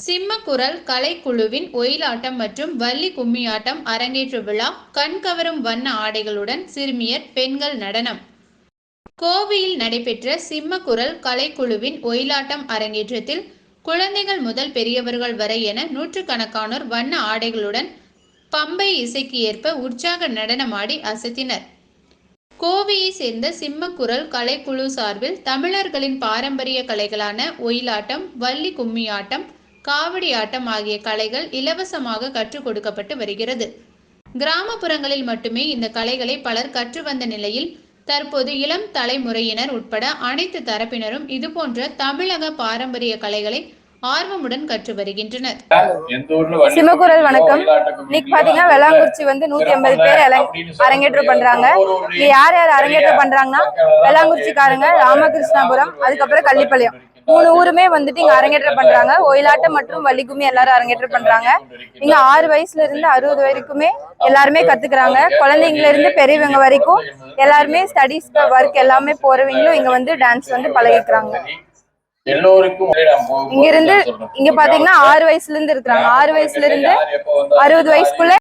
சிம்மக்குரல் கலைக்குழுவின் ஒயிலாட்டம் மற்றும் வள்ளி கும்மியாட்டம் அரங்கேற்று விழா கண்கவரும் வண்ண ஆடைகளுடன் சிறுமியர் பெண்கள் நடனம். கோவையில் நடைபெற்ற சிம்மக்குரல் கலைக்குழுவின் ஒயிலாட்டம் அரங்கேற்றத்தில் குழந்தைகள் முதல் பெரியவர்கள் வரை என நூற்றுக்கணக்கானோர் வண்ண ஆடைகளுடன் பம்பை இசைக்கு ஏற்ப உற்சாக நடனமாடி அசத்தினர். கோவையை சேர்ந்த சிம்மக்குரல் கலைக்குழு சார்பில் தமிழர்களின் பாரம்பரிய கலைகளான ஒயிலாட்டம் வள்ளி கும்மியாட்டம் காவடி ஆட்டம் ஆகிய கலைகள் இலவசமாக கற்றுக் கொடுக்கப்பட்டு வருகிறது. கிராமப்புறங்களில் மட்டுமே இந்த கலைகளை பலர் கற்று வந்த நிலையில் தற்போது இளம் தலைமுறையினர் உட்பட அனைத்து தரப்பினரும் இதுபோன்ற தமிழக பாரம்பரிய கலைகளை ஆர்வமுடன் கற்று வருகின்றனர். கும்மியோ, வணக்கம். இன்னைக்கு பாத்தீங்கன்னா இல்ல. வெள்ளாங்குறிச்சி வந்து நூத்தி ஐம்பது பேர் அரங்கேற்றம். பண்றாங்க. இங்க யார் யார் அரங்கேற்றம் பண்றாங்கன்னா வெள்ளாங்குறிச்சிக்காரங்க ராமகிருஷ்ணாபுரம் அதுக்கப்புறம் கள்ளிப்பாளையம். மூணு ஊருமே வந்துட்டு இங்க அரங்கேற்றம் பண்றாங்க. ஒயிலாட்டம் மற்றும் வள்ளிக்கும்மி எல்லாரும் அரங்கேற்றம் பண்றாங்க. இங்க ஆறு வயசுல இருந்து அறுபது வரைக்குமே எல்லாருமே கத்துக்கிறாங்க. குழந்தைங்கள இருந்து பெரியவங்க வரைக்கும் எல்லாருமே ஸ்டடீஸ் ஒர்க் எல்லாமே போறவங்களும் இங்க வந்து டான்ஸ் வந்து பழகிக்கிறாங்க. எல்லோருக்கும் இங்க இருந்து. இங்க பாத்தீங்கன்னா ஆறு வயசுல இருந்து இருக்கிறாங்க ஆறு வயசுல இருந்து அறுபது வயசுக்குள்ள